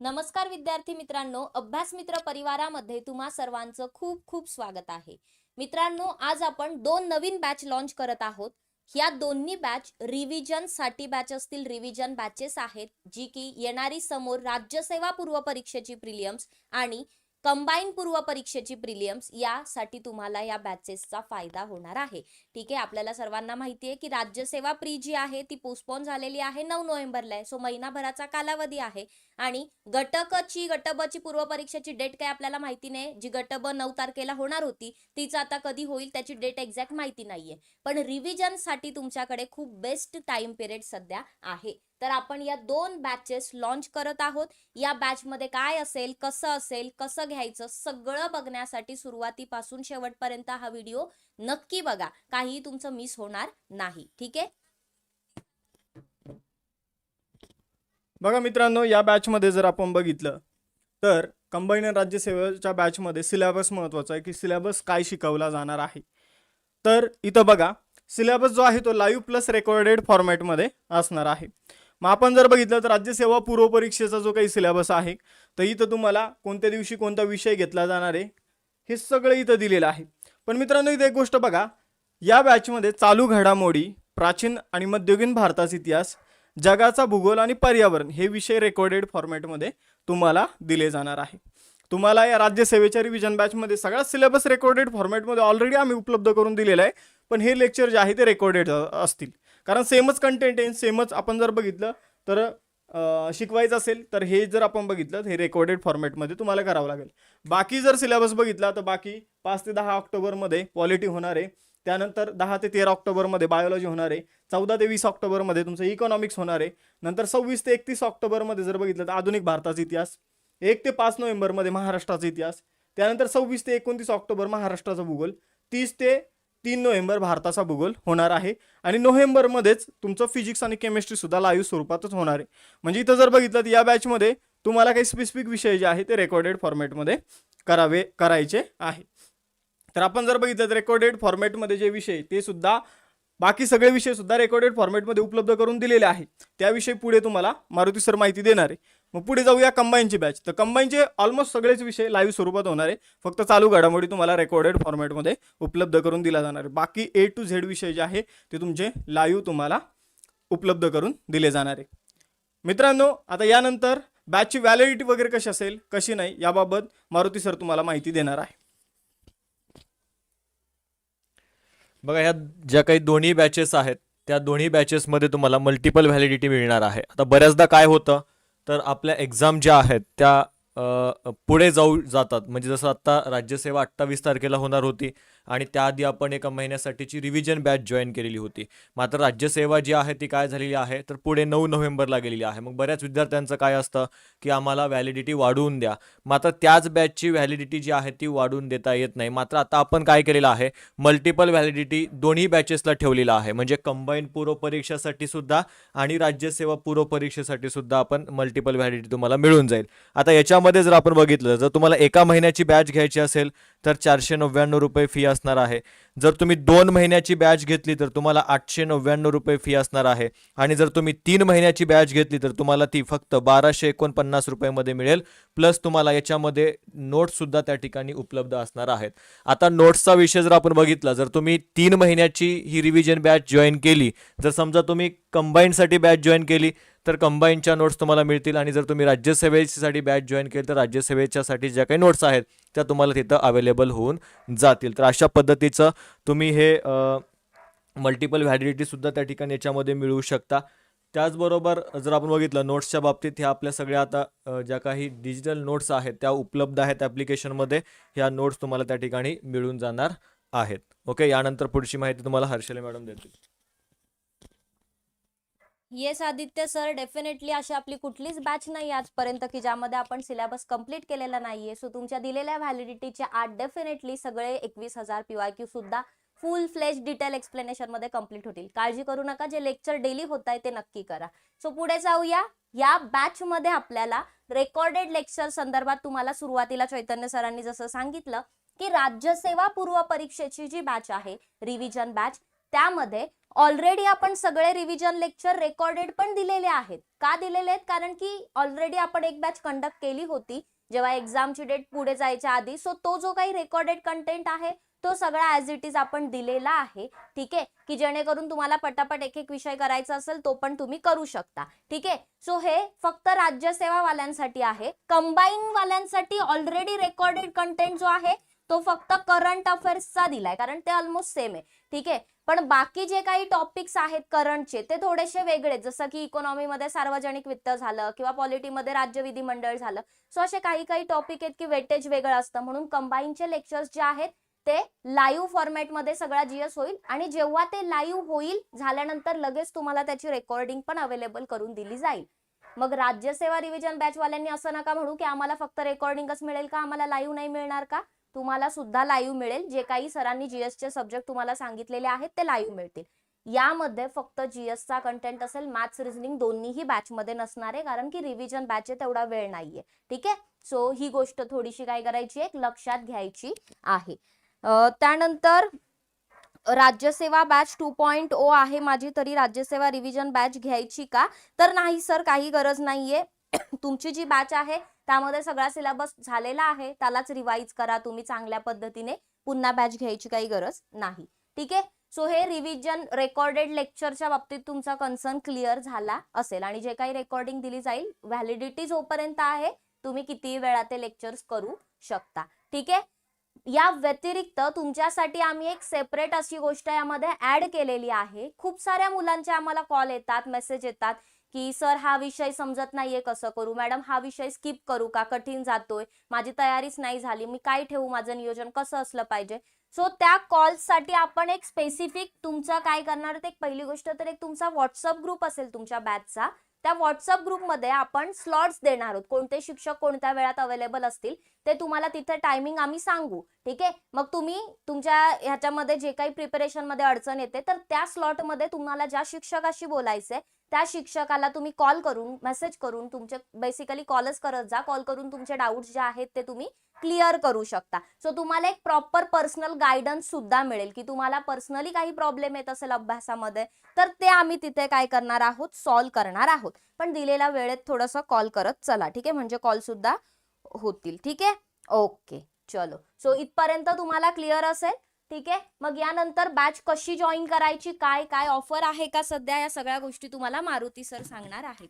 नमस्कार विद्यार्थी मित्रांनो अभ्यास मित्र परिवारामध्ये तुम्हा सर्वांचं खूप खूप स्वागत आहे. मित्रांनो आज आपण दोन नवीन बॅच लॉन्च करत आहोत. या दोन्ही बॅच रिव्हिजनसाठी बॅच असतील रिव्हिजन बॅचेस आहेत जी की येणारी समोर राज्यसेवा पूर्व परीक्षेची प्रिलियम्स आणि कंबाईन पूर्व परीक्षेची प्रिलियम्स यासाठी तुम्हाला या बॅचेसचा फायदा होणार आहे. ठीक आहे आपल्याला सर्वांना माहिती आहे की राज्यसेवा प्री जी आहे ती पोस्टपोन झालेली आहे नऊ नोव्हेंबरला आहे. सो महिनाभराचा कालावधी आहे. आणि गटकची गटबची पूर्व परीक्षेची डेट काय आपल्याला माहिती नाही. जी गटब नऊ तारखेला होणार होती तीच आता कधी होईल त्याची डेट एक्झॅक्ट माहिती नाहीये. पण रिव्हिजनसाठी तुमच्याकडे खूप बेस्ट टाइम पिरियड सध्या आहे. तर आपण या दोन बॅचेस लॉन्च करत आहोत. या बॅच मध्ये काय असेल कसं असेल कसं घ्यायचं सगळं बघण्यासाठी सुरुवातीपासून शेवटपर्यंत हा व्हिडिओ नक्की बघा. काही तुमचं मिस होणार नाही. ठीक आहे? बघा मित्रांनो या बॅचमध्ये जर आपण बघितलं तर कंबाईन राज्यसेवेच्या बॅचमध्ये सिलेबस महत्त्वाचा आहे की सिलेबस काय शिकवला जाणार आहे. तर इथं बघा सिलेबस जो आहे तो लाईव्ह प्लस रेकॉर्डेड फॉर्मॅटमध्ये असणार आहे. मग आपण जर बघितलं तर राज्यसेवा पूर्वपरीक्षेचा जो काही सिलेबस आहे तर इथं तुम्हाला कोणत्या दिवशी कोणता विषय घेतला जाणार आहे हे सगळं इथं दिलेलं आहे. पण मित्रांनो इथं एक गोष्ट बघा या बॅचमध्ये चालू घडामोडी प्राचीन आणि मध्ययुगीन भारताचा इतिहास जगाचा भूगोल आणि पर्यावरण हे विषय रेकॉर्डेड फॉर्मॅटमध्ये तुम्हाला दिले जाणार आहे. तुम्हाला या राज्यसेवेच्या रिव्हिजन बॅचमध्ये सगळा सिलेबस रेकॉर्डेड फॉर्मॅटमध्ये ऑलरेडी आम्ही उपलब्ध करून दिलेला आहे. पण हे लेक्चर जे आहे ते रेकॉर्डेड असतील. कारण सेमच कंटेंट आहे सेमच आपण जर बघितलं तर शिकवायचं असेल तर हे जर आपण बघितलं हे रेकॉर्डेड फॉर्मॅटमध्ये तुम्हाला करावं लागेल. बाकी जर सिलेबस बघितला तर बाकी पाच ते दहा ऑक्टोबरमध्ये पॉलिटी होणार आहे. त्यानंतर दहा ते तेरा ऑक्टोबरमध्ये बायोलॉजी होणार आहे. चौदा ते वीस ऑक्टोबरमध्ये तुमचं इकॉनॉमिक्स होणार आहे. नंतर सव्वीस ते एकतीस ऑक्टोबरमध्ये जर बघितलं तर आधुनिक भारताचा इतिहास एक ते पाच नोव्हेंबरमध्ये महाराष्ट्राचा इतिहास त्यानंतर सव्वीस ते एकोणतीस ऑक्टोबर महाराष्ट्राचा भूगोल तीस ते तीन नोव्हेंबर भारताचा भूगोल होणार आहे. आणि नोव्हेंबरमध्येच तुमचं फिजिक्स आणि केमिस्ट्रीसुद्धा लाईव्ह स्वरूपातच होणार आहे. म्हणजे इथं जर बघितलं तर या बॅचमध्ये तुम्हाला काही स्पेसिफिक विषय जे आहे ते रेकॉर्डेड फॉर्मॅटमध्ये करावे करायचे आहे. तर आपण जर बघितलं तर रेकॉर्डेड फॉर्मॅटमध्ये जे विषय ते सुद्धा बाकी सगळे विषय सुद्धा रेकॉर्डेड फॉर्मॅटमध्ये उपलब्ध करून दिलेले आहे. त्याविषयी पुढे तुम्हाला मारुती सर माहिती देणार आहे. मग पुढे जाऊया कंबाईनची बॅच तर कंबाईनचे ऑलमोस्ट सगळेच विषय लाईव्ह स्वरूपात होणार आहे. फक्त चालू घडामोडी तुम्हाला रेकॉर्डेड फॉर्मॅटमध्ये उपलब्ध करून दिला जाणार आहे. बाकी ए टू झेड विषय जे आहे ते तुमचे लाईव्ह तुम्हाला उपलब्ध करून दिले जाणार आहे. मित्रांनो आता यानंतर बॅचची व्हॅलिडिटी वगैरे कशी असेल कशी नाही याबाबत मारुती सर तुम्हाला माहिती देणार आहे. बघा ह्या ज्या काही दोन्ही बॅचेस आहेत त्या दोन्ही बॅचेसमध्ये तुम्हाला मल्टिपल व्हॅलिडिटी मिळणार आहे. आता बऱ्याचदा काय होतं तर आपल्या एक्झाम ज्या आहेत त्या पुढे जाऊ जातात. म्हणजे जसं आत्ता राज्यसेवा अठ्ठावीस तारखेला होणार होती आणि त्याआधी आपण एका महिन्यासाठीची रिव्हिजन बॅच जॉईन केलेली होती. मात्र राज्यसेवा जी आहे ती काय झालेली आहे? तर पुढे नऊ नोव्हेंबरला गेलेली आहे. मग बऱ्याच विद्यार्थ्यांचं काय असतं? की आम्हाला व्हॅलिडिटी वाढवून द्या. मात्र त्याच बॅचची व्हॅलिडिटी जी आहे ती वाढवून देता येत नाही. मात्र आता आपण काय केलेलं आहे? मल्टिपल व्हॅलिडिटी दोन्ही बॅचेसला ठेवलेलं आहे. म्हणजे कंबाईन पूर्व परीक्षेसाठी सुद्धा आणि राज्यसेवा पूर्व परीक्षेसाठी सुद्धा आपण मल्टिपल व्हॅलिडिटी तुम्हाला मिळून जाईल. आता याच्यामध्ये जर आपण बघितलं जर तुम्हाला एका महिन्याची बॅच घ्यायची असेल तर चारशे नव्याण्णव रुपये फी असणार आहे. जर तुम्ही दोन महिन्याची बॅच घेतली तर तुम्हाला आठशे नव्याण्णव रुपये फी असणार आहे. आणि जर तुम्ही तीन महिन्याची बॅच घेतली तर तुम्हाला ती फक्त बाराशे एकोणपन्नास रुपयामध्ये मिळेल. प्लस तुम्हाला याच्यामध्ये नोट्ससुद्धा त्या ठिकाणी उपलब्ध असणार आहेत. आता नोट्सचा विषय जर आपण बघितला जर तुम्ही तीन महिन्याची ही रिव्हिजन बॅच जॉईन केली जर समजा तुम्ही कंबाईनसाठी बॅच जॉईन केली तर कंबाईनच्या नोट्स तुम्हाला मिळतील. आणि जर तुम्ही राज्यसेवेसाठी बॅच जॉईन केली तर राज्यसेवेच्यासाठी ज्या काही नोट्स आहेत त्या तुम्हाला तिथं अवेलेबल होऊन जातील. तर अशा पद्धतीचं तुम्ही हे मल्टिपल व्हॅलिडिटीसुद्धा त्या ठिकाणी याच्यामध्ये मिळवू शकता. त्याचबरोबर जर आपण बघितलं नोट्सच्या बाबतीत ह्या आपल्या सगळ्या आता ज्या काही डिजिटल नोट्स आहेत त्या उपलब्ध आहेत ॲप्लिकेशनमध्ये ह्या नोट्स तुम्हाला त्या ठिकाणी मिळून जाणार आहेत. ओके यानंतर पुढची माहिती तुम्हाला हर्षले मॅडम देतील. येस आदित्य सर डेफिनेटली अशी आपली कुठलीच बॅच नाही आजपर्यंत की ज्यामध्ये आपण सिलेबस कंप्लीट केलेला नाहीये. सो तुमच्या दिलेल्या व्हॅलिडिटीचे आठ डेफिनेटली सगळे एकवीस हजार पीवाय क्यू सुद्धा फुल फ्लेज डिटेल एक्सप्लेनेशनमध्ये कंप्लीट होतील. काळजी करू नका जे लेक्चर डेली होत आहे ते नक्की करा. सो पुढे जाऊया. या बॅच मध्ये आपल्याला रेकॉर्डेड लेक्चर संदर्भात तुम्हाला सुरुवातीला चैतन्य सरांनी जसं सांगितलं की राज्यसेवा पूर्व परीक्षेची जी बॅच आहे रिव्हिजन बॅच त्यामध्ये ऑलरेडी आपण सगळे रिव्हिजन लेक्चर रेकॉर्डेड पण दिलेले आहेत. का दिलेले आहेत? कारण की ऑलरेडी आपण एक बॅच कंडक्ट केली होती. जेव्हा एक्झामची डेट पुढे जायच्या आधी सो तो जो काही रेकॉर्डेड कंटेंट आहे तो सगळा ॲज इट इज आपण दिलेला आहे. ठीक आहे? की जेणेकरून तुम्हाला पटापट एक एक विषय करायचा असेल तो पण तुम्ही करू शकता. ठीक आहे? सो हे फक्त राज्यसेवावाल्यांसाठी आहे. कंबाईन वाल्यांसाठी ऑलरेडी रेकॉर्डेड कंटेंट जो आहे तो फक्त करंट अफेअर्सचा दिलाय. कारण ते ऑलमोस्ट सेम आहे. ठीक आहे? पण बाकी जे काही टॉपिक्स आहेत करंटचे ते थोडेसे वेगळे. जसं की इकॉनॉमीमध्ये सार्वजनिक वित्त झालं किंवा पॉलिटीमध्ये राज्य विधिमंडळ झालं. सो असे काही काही टॉपिक आहेत की वेटेज वेगळं असतं. म्हणून कंबाईनचे लेक्चर्स जे आहेत ते लाईव्ह फॉर्मॅटमध्ये सगळा जीएस होईल आणि जेव्हा ते लाईव्ह होईल झाल्यानंतर लगेच तुम्हाला त्याची रेकॉर्डिंग पण अवेलेबल करून दिली जाईल. मग राज्यसेवा रिव्हिजन बॅचवाल्यांनी असं नका म्हणू की आम्हाला फक्त रेकॉर्डिंगच मिळेल का? आम्हाला लाईव्ह नाही मिळणार का? तुम्हाला सुद्धा लाईव्ह मिळेल. जे काही सरांनी जीएसचे सब्जेक्ट तुम्हाला सांगितलेले आहेत ते लाईव्ह मिळतील. यामध्ये फक्त जीएसचा कंटेंट असेल मॅथ्स रिझनिंग दोन्हीही बॅचमध्ये नसणार आहे कारण की रिव्हिजन बॅच आहे तेवढा वेळ नाहीये. ठीक आहे? सो ही गोष्ट थोडीशी काय करायची आहे लक्षात घ्यायची आहे. त्यानंतर राज्यसेवा बॅच टू पॉइंट ओ आहे माझी तरी राज्यसेवा रिव्हिजन बॅच घ्यायची का? तर नाही सर काही गरज नाहीये. तुमची जी बॅच आहे त्यामध्ये सगळा सिलेबस झालेला आहे. त्यालाच रिवाईज करा. तुम्ही चांगल्या पद्धतीने. पुन्हा बॅच घ्यायची काही गरज नाही. ठीक आहे? सो हे रिव्हिजन रेकॉर्डेड लेक्चरच्या बाबतीत तुमचा कन्सर्न क्लिअर झाला असेल. आणि जे काही रेकॉर्डिंग दिली जाईल व्हॅलिडिटी जोपर्यंत आहे. तुम्ही किती वेळा ते लेक्चर्स करू शकता. ठीक आहे? या व्यतिरिक्त तुमच्यासाठी आम्ही एक सेपरेट अशी गोष्ट यामध्ये ऍड केलेली आहे. खूप साऱ्या मुलांचे आम्हाला कॉल येतात मेसेज येतात. की सर हा विषय समजत नाहीये कसं करू? मॅडम हा विषय स्किप करू का? कठीण जातोय. माझी तयारीच नाही झाली. मी काय ठेवू? माझं नियोजन कसं असलं पाहिजे? सो त्या कॉल्ससाठी आपण एक स्पेसिफिक तुमचं काय करणार एक पहिली गोष्ट तर एक तुमचा व्हॉट्सअप ग्रुप असेल तुमच्या बॅचचा. त्या व्हॉट्सअप ग्रुपमध्ये आपण स्लॉट्स देणार आहोत. कोणते शिक्षक कोणत्या वेळात अवेलेबल असतील ते तुम्हाला तिथे टायमिंग आम्ही सांगू. ठीक आहे? मग तुम्ही तुमच्या ह्याच्यामध्ये जे काही प्रिपरेशनमध्ये अडचण येते तर त्या स्लॉटमध्ये तुम्हाला ज्या शिक्षकाशी बोलायचंय त्या शिक्षकाला तुम्ही कॉल करून मेसेज करून तुमचे बेसिकली कॉलच करत जा. कॉल करून तुमचे डाऊट्स जे आहेत ते तुम्ही क्लिअर करू शकता. सो तुम्हाला एक प्रॉपर पर्सनल गायडन्स सुद्धा मिळेल की तुम्हाला पर्सनली काही प्रॉब्लेम येत असेल अभ्यासामध्ये तर ते आम्ही तिथे काय करणार आहोत? सॉल्व्ह करणार आहोत. पण दिलेल्या वेळेत थोडंसं कॉल करत चला ठीक आहे? म्हणजे कॉल सुद्धा होतील ठीक आहे? ओके चलो. सो इथपर्यंत तुम्हाला क्लिअर असेल. ठीक आहे? मग यानंतर बॅच कशी जॉईन करायची? काय काय ऑफर आहे का सध्या? या सगळ्या गोष्टी तुम्हाला मारुती सर सांगणार आहेत.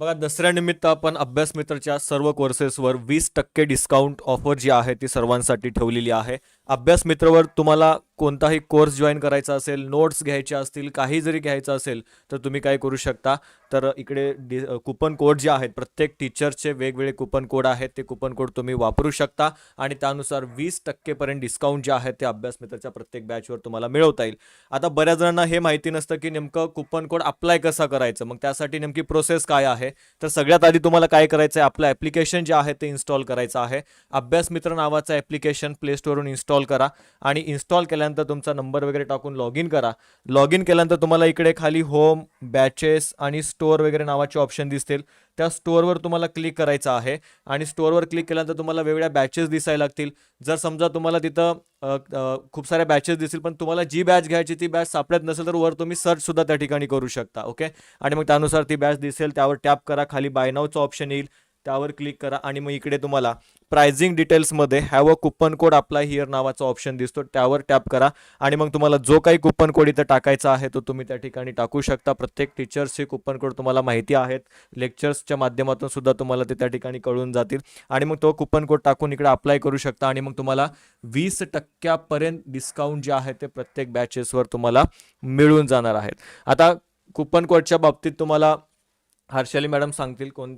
बघा दसऱ्यानिमित्त आपण अभ्यास मित्रच्या सर्व कोर्सेसवर वीस टक्के डिस्काउंट ऑफर जी आहे ती सर्वांसाठी ठेवलेली आहे. अभ्यास मित्रवर तुम्हाला कोणताही कोर्स जॉईन करायचा असेल नोट्स घ्यायचे असतील काही जरी घ्यायचं असेल तर तुम्ही काय करू शकता. तर इकडे डि कुपन कोड जे आहेत प्रत्येक टीचरचे वेगवेगळे कुपन कोड आहेत ते कुपन कोड तुम्ही वापरू शकता. आणि त्यानुसार वीस टक्केपर्यंत डिस्काउंट जे आहे ते अभ्यास मित्राच्या प्रत्येक बॅचवर तुम्हाला मिळवता येईल. आता बऱ्याच जणांना हे माहिती नसतं की नेमकं कुपन कोड अप्लाय कसा करायचं. मग त्यासाठी नेमकी प्रोसेस काय आहे? तर सगळ्यात आधी तुम्हाला काय करायचं आहे आपलं ॲप्लिकेशन जे आहे ते इन्स्टॉल करायचं आहे. अभ्यास मित्र नावाचं ॲप्लिकेशन प्ले स्टोरवरून इन्स्टॉल करा आणि इन्स्टॉल केल्यानंतर तुमचा नंबर वगैरे टाकून लॉग इन करा. लॉग इन केल्यानंतर तुम्हाला इकडे खाली होम बॅचेस आणि स्टोअर वगैरे नावाचे ऑप्शन दिसतील. त्या स्टोअरवर तुम्हाला क्लिक करायचं आहे आणि स्टोअरवर क्लिक केल्यानंतर तुम्हाला वेगवेगळ्या बॅचेस दिसायला लागतील. जर समजा तुम्हाला तिथं खूप साऱ्या बॅचेस दिसतील पण तुम्हाला जी बॅच घ्यायची ती बॅच सापडत नसेल तर वर तुम्ही सर्च सुद्धा त्या ठिकाणी करू शकता ओके आणि मग त्यानुसार ती बॅच दिसेल त्यावर टॅप करा खाली बाय नावचं ऑप्शन येईल. त्यावर क्लिक करा आणि मग इकडे तुम्हाला प्रायझिंग डिटेल्समध्ये have a coupon code apply here नावाचा ऑप्शन दिसतो. त्यावर टॅप करा आणि मग तुम्हाला जो काही कुपन कोड इथं टाकायचा आहे तो तुम्ही त्या ठिकाणी टाकू शकता. प्रत्येक टीचर्सचे कुपन कोड तुम्हाला माहिती आहेत. लेक्चर्सच्या माध्यमातून सुद्धा तुम्हाला ते त्या ठिकाणी कळून जातील. आणि मग तो कुपन कोड टाकून इकडे अप्लाय करू शकता आणि मग तुम्हाला वीस टक्क्यापर्यंत डिस्काउंट जे आहे ते प्रत्येक बॅचेसवर तुम्हाला मिळून जाणार आहेत. आता कुपन कोडच्या बाबतीत तुम्हाला हर्षाली मॅडम सांगतील कोण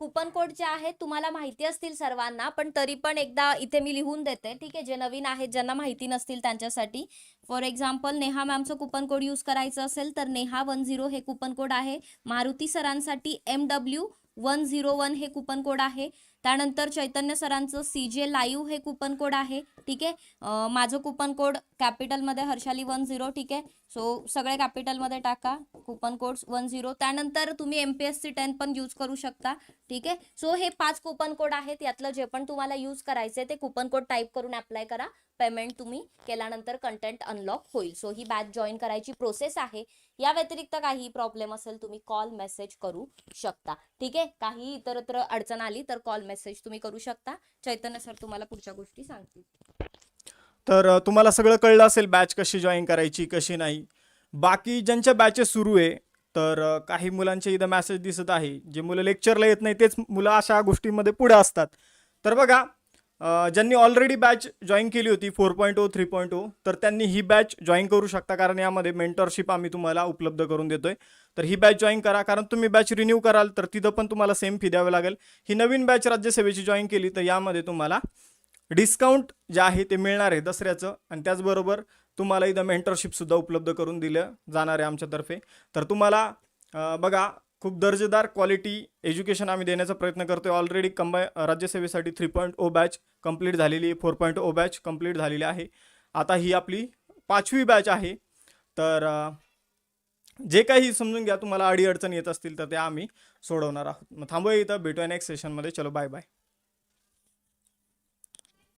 कुपन कोड जे आहेत तुम्हाला माहिती असतील सर्वांना पण तरी पण एकदा इथे मी लिहून देते ठीक आहे? जे नवीन आहेत ज्यांना माहिती नसतील त्यांच्यासाठी. फॉर एक्झाम्पल नेहा मॅमचं कुपन कोड यूज करायचं असेल तर नेहा वन झिरो हे कुपन कोड आहे. Maruti सरांसाठी M W one zero one हे कुपन कोड आहे. त्यानंतर चैतन्य सरांचं सी जे लाईव्ह हे कुपन कोड आहे. ठीक आहे? माझं कुपन कोड कॅपिटलमध्ये हर्षाली वन झिरो ठीक आहे? सो सगळे कॅपिटलमध्ये टाका. Coupon codes one zero. त्यानंतर तुम्ही M P S C ten पण यूज करू शकता. ठीक आहे? सो हे पाच कुपन कोड आहेत. यातलं जे पण तुम्हाला यूज करायचे ते कुपन कोड टाईप करून अप्लाय करा. पेमेंट तुम्ही केल्यानंतर कंटेंट अनलॉक होईल. सो ही बॅच जॉईन करायची प्रोसेस आहे. या व्यतिरिक्त काही प्रॉब्लेम असेल तुम्ही कॉल मेसेज करू शकता. ठीक आहे? काही इतरत्र अडचण आली तर कॉल मेसेज तुम्ही करू शकता. चैतन्य सर तुम्हाला पुढच्या गोष्टी सांगतील. तर तुम्हाला सगळं कळलं असेल बॅच कशी जॉईन करायची कशी नाही. बाकी ज्यांच्या बॅचेस सुरू आहे तर काही मुलांचे इथं मॅसेज दिसत आहे. जे मुलं लेक्चरला येत नाही तेच मुलं अशा गोष्टींमध्ये पुढे असतात. तर बघा ज्यांनी ऑलरेडी बॅच जॉईन केली होती four point O three point O तर त्यांनी ही बॅच जॉईन करू शकता कारण यामध्ये मेंटरशिप आम्ही तुम्हाला उपलब्ध करून देतोय. तर ही बॅच जॉईन करा कारण तुम्ही बॅच रिन्यू कराल तर तिथं पण तुम्हाला सेम फी द्यावी लागेल. ही नवीन बॅच राज्यसेवेची जॉईन केली तर यामध्ये तुम्हाला डिस्काउंट जे आहे ते मिळणार आहे दसऱ्याचं. आणि त्याचबरोबर तुम्हाला इथं मेंटरशिपसुद्धा उपलब्ध करून दिलं जाणार आहे आमच्यातर्फे. तर तुम्हाला बघा खूप दर्जेदार क्वालिटी एज्युकेशन आम्ही देण्याचा प्रयत्न करतोय. Already combine राज्यसेवेसाठी three point O batch complete झालेली आहे. Four point O batch complete झालेली आहे. आता ही आपली पाचवी बॅच आहे. तर जे काही समजून घ्या तुम्हाला अडीअडचण येत असतील तर त्या आम्ही सोडवणार आहोत. मग थांबूया इथं. भेटूया नेक्स्ट सेशनमध्ये चलो बाय बाय